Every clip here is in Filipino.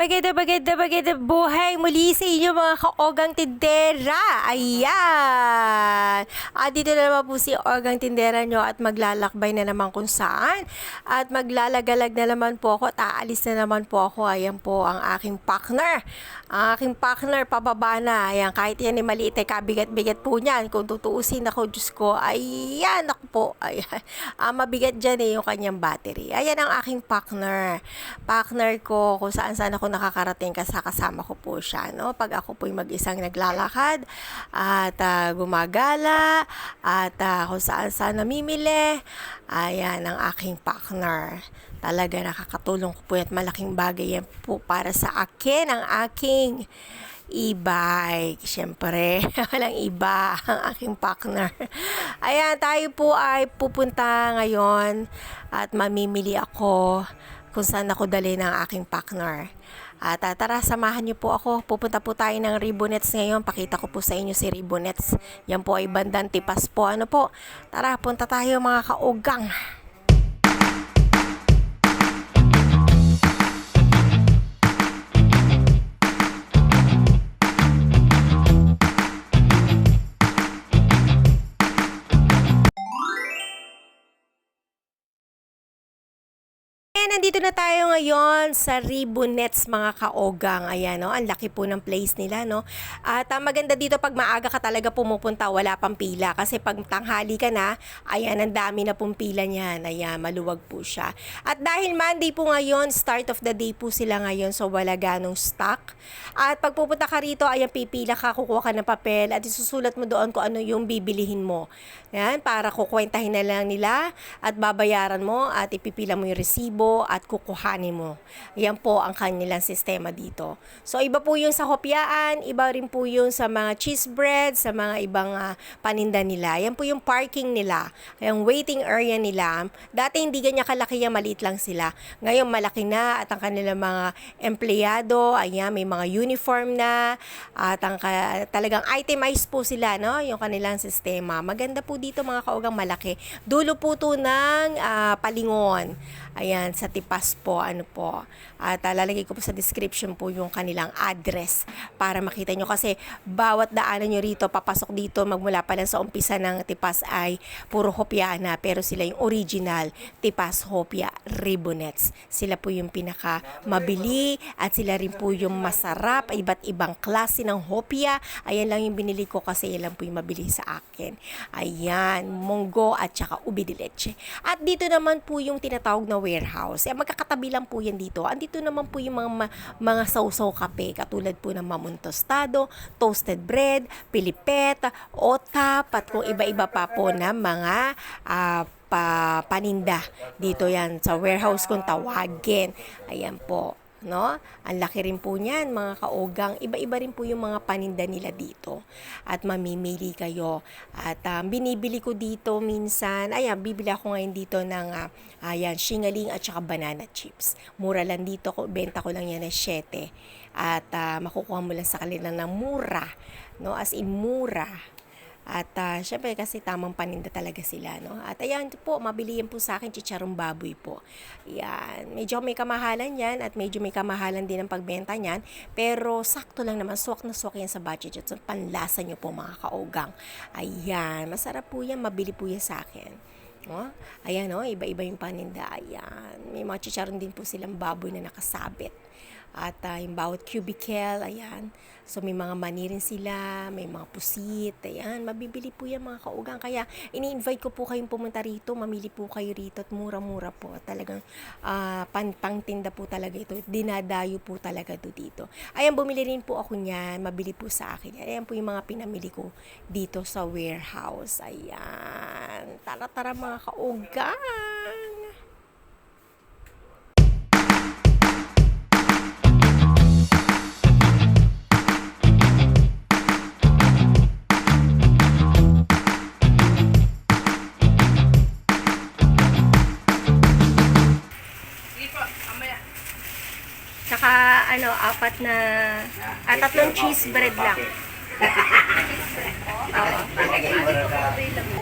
Bagada, bagada, bagada, buhay muli sa inyo mga kaogang tindera. Ayan. At dito na naman po si ogang tindera nyo at maglalakbay na naman kung saan. At maglalagalag na naman po ako at aalis na naman po ako. Ayan po ang aking partner. Ang aking partner, pababa na. Ayan, kahit yan ay maliit ay kabigat-bigat po niyan. Kung tutuusin ako, Diyos ko, ayan, ako po. Ayan. Ah, mabigat dyan eh yung kanyang battery. Ayan ang aking partner. Partner ko kung saan saan ako nakakarating kasi kasama ko po siya. No? Pag ako po'y mag-isang naglalakad at ah, gumagala at ah, kung saan saan namimili, ayan ang aking partner. Talaga nakakatulong ko po at malaking bagay yan po para sa akin ang aking e-bike. Siyempre, walang iba ang aking partner. Ayan, tayo po ay pupunta ngayon at mamimili ako kung saan ako dali ng aking partner. At ah, tara, samahan niyo po ako. Pupunta po tayo ng Ribonets ngayon. Pakita ko po sa inyo si Ribonets. Yan po ay bandang tipas po. Ano po? Tara, punta tayo mga kaugang. Nandito na tayo ngayon sa Ribonets mga kaogang. Ayan, no? Ang laki po ng place nila, no? At ah, maganda dito pag maaga ka talaga pumupunta, wala pang pila. Kasi pag tanghali ka na, ayan, ang dami na pong pila niyan. Ayan, maluwag po siya. At dahil Monday po ngayon, start of the day po sila ngayon, so wala ganong stock. At pag pupunta ka rito, ayan, pipila ka, kukuha ka ng papel, at isusulat mo doon kung ano yung bibilihin mo. Yan, para kukwentahin na lang nila at babayaran mo at ipipila mo yung resibo at kukuhanin mo. Yan po ang kanilang sistema dito. So iba po yung sa hopyaan, iba rin po yung sa mga cheese bread, sa mga ibang ah, paninda nila. Yan po yung parking nila, yung waiting area nila. Dati hindi ganyan kalaki yan, maliit lang sila. Ngayon malaki na at ang kanilang mga empleyado, ayan, may mga uniform na at ang ka- talagang itemized po sila, no? Yung kanilang sistema. Maganda po dito mga kaugang malaki. Dulo po to ng ah, palingon. Ayan, sa Tipas po, ano po. At ah, lalagay ko po sa description po yung kanilang address para makita nyo. Kasi bawat daanan nyo rito, papasok dito, magmula pa lang sa umpisa ng Tipas ay puro hopya na. Pero sila yung original Tipas Hopya Ribonets. Sila po yung pinaka mabili at sila rin po yung masarap, iba't ibang klase ng hopya. Ayan lang yung binili ko kasi yan lang po yung mabili sa akin. Ayan, munggo at saka ubi de leche. At dito naman po yung tinatawag na warehouse. Eh, magkakatabi lang po yan dito. Andito naman po yung mga, mga sausaw kape, katulad po ng mamon tostado, toasted bread, pilipet, otap, at kung iba-iba pa po na mga ah, pa, paninda. Dito yan sa warehouse kung tawagin. Ayan po no? Ang laki rin po niyan, mga kaogang. Iba-iba rin po yung mga paninda nila dito. At mamimili kayo. At ah, binibili ko dito minsan, ayan, bibili ako ngayon dito ng, ah, ayan, shingaling at saka banana chips. Mura lang dito, ko, benta ko lang yan ng 7. At ah, makukuha mo lang sa kanila ng mura. No? As in, mura. At uh, syempre kasi tamang paninda talaga sila, no? At ayan po, mabili yan po sa akin, chicharong baboy po. Yan. Medyo may kamahalan yan at medyo may kamahalan din ang pagbenta niyan. Pero sakto lang naman, swak na swak yan sa budget at sa panlasa nyo po mga kaugang. Ayan. Masarap po yan, mabili po yan sa akin. No? Ayan, no? iba-iba yung paninda. Ayan. May mga chicharon din po silang baboy na nakasabit. At uh, yung bawat cubicle, ayan. So may mga mani rin sila, may mga pusit, ayan. Mabibili po yan mga kaugang. Kaya ini-invite ko po kayong pumunta rito, mamili po kayo rito at mura-mura po. Talagang uh, pan pangtinda po talaga ito. Dinadayo po talaga to dito. Ayan, bumili rin po ako niyan. Mabili po sa akin. Ayan po yung mga pinamili ko dito sa warehouse. Ayan. Tara-tara mga kaugang. Tsaka ano, apat na, ah, tatlong cheese bread lang. Oo.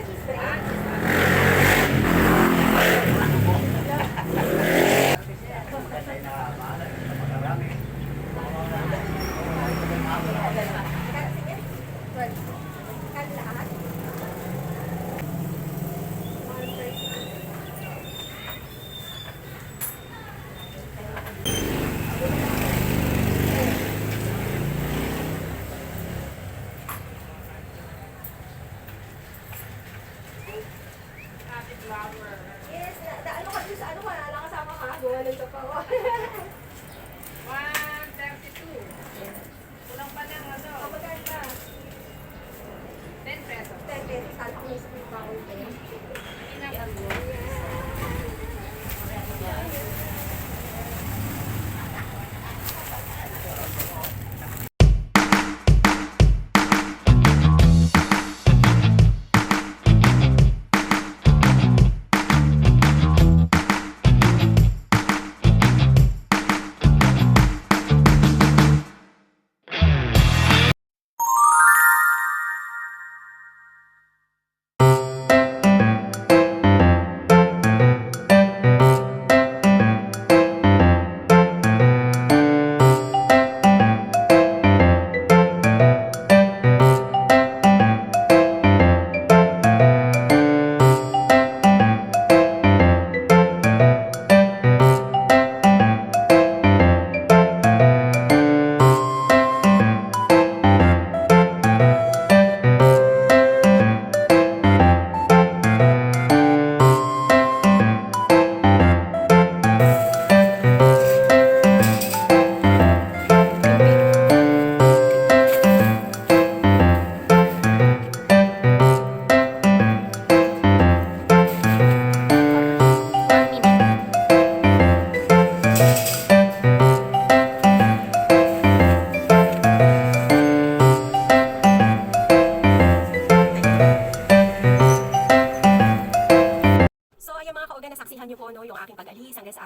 place ng kaunti.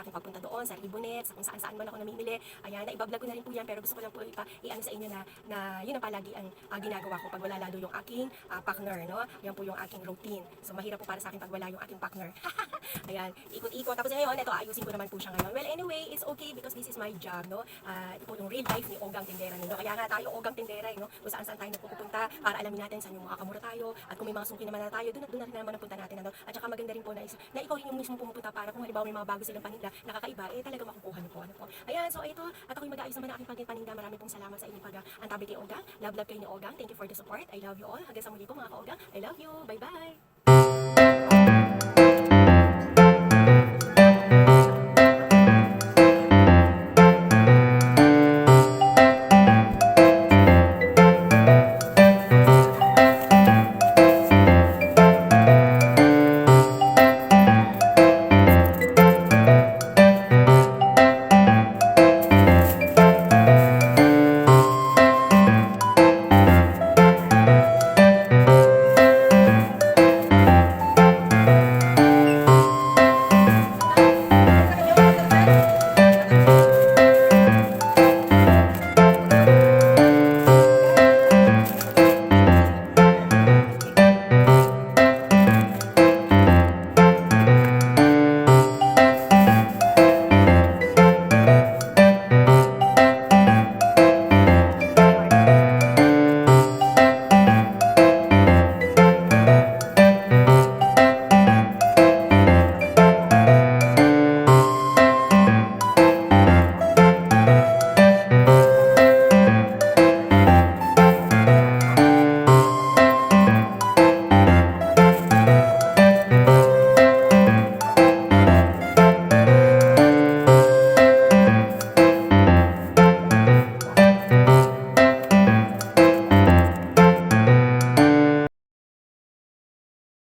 aking ngayon sa Ribonet, sa kung saan saan man ako namimili. Ayan, naibablog ko na rin po yan, pero gusto ko lang po ipa, i-ano sa inyo na, na yun ang palagi ang ah, ginagawa ko pag wala lalo yung aking ah, partner, no? Yan po yung aking routine. So, mahirap po para sa akin pag wala yung aking partner. Ayan, ikot-ikot. Tapos ngayon, ito, ayusin ko naman po siya ngayon. Well, anyway, it's okay because this is my job, no? Ah, ito po yung real life ni Ogang Tindera nito. Kaya nga tayo, Ogang Tindera, eh, no? Kung saan saan tayo nagpupunta para alamin natin saan yung makakamura tayo at kung may mga sungki naman na tayo, doon doon na rin naman ang punta natin, ano? At saka maganda rin po na, is, na ikaw yung mismo pumupunta para kung halimbawa may mga bago silang paninda, nakakaiba, eh talaga makukuha niyo po, ano po. Ayan, so ito, at ako'y mag-aayos naman ng aking pagkin paninda. Maraming pong salamat sa inyong pag antabi kay Ogang. Love, love kayo ni Ogang. Thank you for the support. I love you all. Hanggang sa muli po mga ka-Ogang. I love you. Bye-bye.